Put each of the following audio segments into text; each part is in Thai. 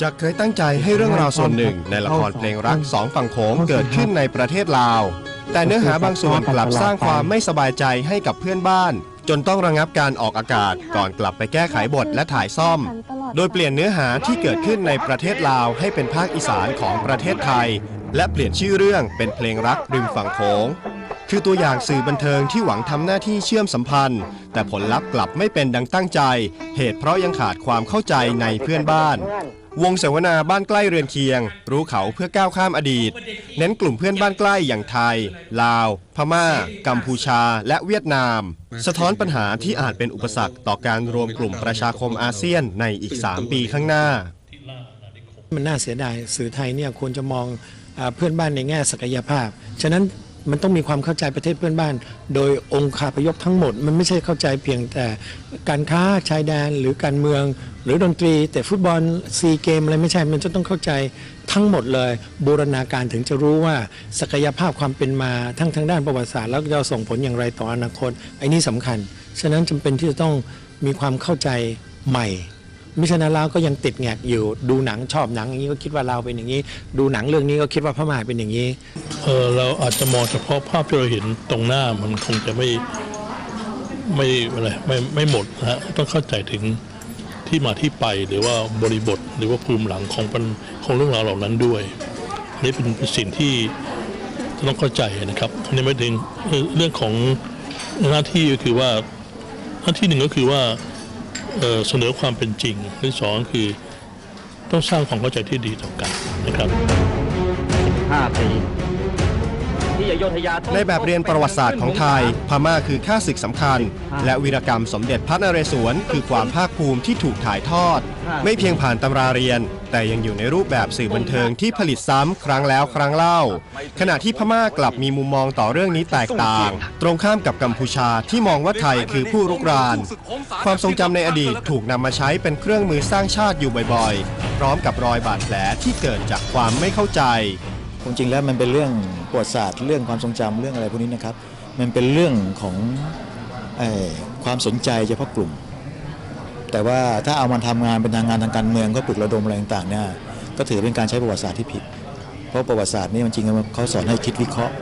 จากเคยตั้งใจให้เรื่องราวส่วนหนึ่งในละครเพลงรักสองฝั่งโขงเกิดขึ้นในประเทศลาว แต่เนื้อหาบางส่วนกลับสร้างความไม่สบายใจให้กับเพื่อนบ้าน จนต้องระงับการออกอากาศก่อนกลับไปแก้ไขบทและถ่ายซ่อม โดยเปลี่ยนเนื้อหาที่เกิดขึ้นในประเทศลาวให้เป็นภาคอีสานของประเทศไทย และเปลี่ยนชื่อเรื่องเป็นเพลงรักริมฝั่งโขง คือตัวอย่างสื่อบันเทิงที่หวังทำหน้าที่เชื่อมสัมพันธ์ แต่ผลลัพธ์กลับไม่เป็นดังตั้งใจ เหตุเพราะยังขาดความเข้าใจในเพื่อนบ้าน วงเสวนาบ้านใกล้เรือนเคียง รู้เขาเพื่อก้าวข้ามอดีต เน้นกลุ่มเพื่อนบ้านใกล้อย่างไทย ลาว พม่า กัมพูชา และเวียดนาม สะท้อนปัญหาที่อาจเป็นอุปสรรคต่อการรวมกลุ่มประชาคมอาเซียนในอีก 3 ปีข้างหน้า มันน่าเสียดายสื่อไทยเนี่ยควรจะมองอเพื่อนบ้านในแง่ศักยภาพ ฉะนั้น มันต้องมีความเข้าใจประเทศเพื่อนบ้าน โดยองค์คาพยพทั้งหมด มันไม่ใช่เข้าใจเพียงแต่การค้าชายแดนหรือการเมือง หรือดนตรี แต่ฟุตบอลซีเกมอะไรไม่ใช่ มันจะต้องเข้าใจทั้งหมดเลยบูรณาการถึงจะรู้ว่าศักยภาพความเป็นมาทั้งทางด้านประวัติศาสตร์แล้วจะส่งผลอย่างไรต่ออนาคตไอ้นี่สำคัญ ฉะนั้นจำเป็นที่จะต้องมีความเข้าใจใหม่ มิฉะนั้นเราก็ยังติดแงกอยู่ดูหนังชอบหนังอย่างนี้ก็คิดว่าเราเป็นอย่างนี้ ดูหนังเรื่องนี้ก็คิดว่าพระม่าเป็นอย่างนี้เออเราอาจจะมองเฉพาะภาพที่เราเห็นตรงหน้ามันคงจะไม่ไม่อะไรไม่ไม่หมดนะฮะต้องเข้าใจถึงที่มาที่ไปหรือว่าบริบทหรือว่าภูมิหลังของปัญของเรื่องราวเหล่านั้นด้วยอันนี้เป็นเป็นสิ่งที่ต้องเข้าใจนะครับอันนี้ไม่ถึงเรื่องของหน้าที่ก็คือว่าหน้าที่หนึ่งก็คือว่า เสนอความเป็นจริงที่สองคือต้องสร้างความเข้าใจที่ดีต่อกันนะครับ5ปี ในแบบเรียนประวัติศาสตร์ของไทย พม่าคือข้าศึกสำคัญ และวีรกรรมสมเด็จพระนเรศวรคือความภาคภูมิที่ถูกถ่ายทอด ไม่เพียงผ่านตำราเรียน แต่ยังอยู่ในรูปแบบสื่อบันเทิงที่ผลิตซ้ำครั้งแล้วครั้งเล่า ขณะที่พม่ากลับมีมุมมองต่อเรื่องนี้แตกต่าง ตรงข้ามกับกัมพูชาที่มองว่าไทยคือผู้รุกราน ความทรงจำในอดีตถูกนำมาใช้เป็นเครื่องมือสร้างชาติอยู่บ่อยๆ พร้อมกับรอยบาดแผลที่เกิดจากความไม่เข้าใจ ความจริงแล้วมันเป็นเรื่องประวัติศาสตร์เรื่องความทรงจำเรื่องอะไรพวกนี้นะครับ มันเป็นเรื่องของอความสนใจเฉพาะกลุ่ม แต่ว่าถ้าเอามาทำงานเป็นทางงานทางการเมืองก็ปลุกระดมอะไรต่างๆเนี่ยก็ถือเป็นการใช้ประวัติศาสตร์ที่ผิด เพราะประวัติศาสตร์นี่มันจริงๆเขาสอนให้คิดวิเคราะห์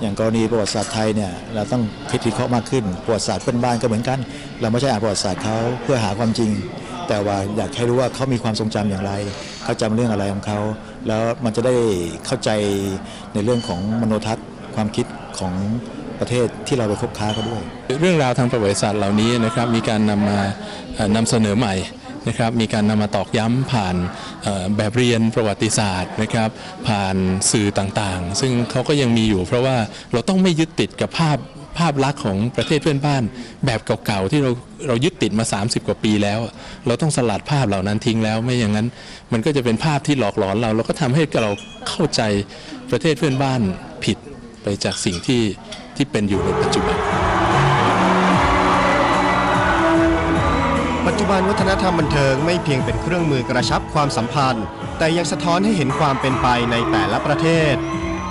อย่างกรณีประวัติศาสตร์ไทยเนี่ยเราต้องคิดวิเคราะห์มากขึ้นประวัติศาสตร์เพื่อนบ้านก็เหมือนกัน เราไม่ใช่อ่านประวัติศาสตร์เขาเพื่อหาความจริง แต่ว่าอยากให้รู้ว่าเขามีความทรงจำอย่างไร เขาจำเรื่องอะไรของเขา แล้วมันจะได้เข้าใจในเรื่องของมโนทัศน์ ความคิดของประเทศที่เราไปคบค้าเขาด้วย เรื่องราวทางประวัติศาสตร์เหล่านี้นะครับมีการนำมาเอ่อนำเสนอใหม่นะครับมีการนำมาตอกย้ำผ่านแบบเรียนประวัติศาสตร์นะครับผ่านสื่อต่างๆ ซึ่งเขาก็ยังมีอยู่เพราะว่าเราต้องไม่ยึดติดกับภาพ ภาพลักษณ์ของประเทศเพื่อนบ้าน แบบเก่าๆที่เราเรายึดติดมา 30 กว่าปีแล้ว เราต้องสลัดภาพเหล่านั้นทิ้งแล้วไม่อย่างนั้น มันก็จะเป็นภาพที่หลอกหลอนเราแล้วก็ทำให้เราเข้าใจประเทศเพื่อนบ้านผิดไปจากสิ่งที่ที่เป็นอยู่ในปัจจุบัน ปัจจุบันวัฒนธรรมบันเทิงไม่เพียงเป็นเครื่องมือกระชับความสัมพันธ์ แต่ยังสะท้อนให้เห็นความเป็นไปในแต่ละประเทศ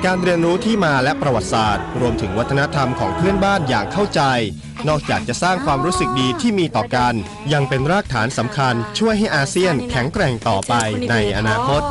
การเรียนรู้ที่มาและประวัติศาสตร์ รวมถึงวัฒนธรรมของเพื่อนบ้านอย่างเข้าใจ นอกจากจะสร้างความรู้สึกดีที่มีต่อกัน ยังเป็นรากฐานสำคัญช่วยให้อาเซียนแข็งแกร่งต่อไปในอนาคต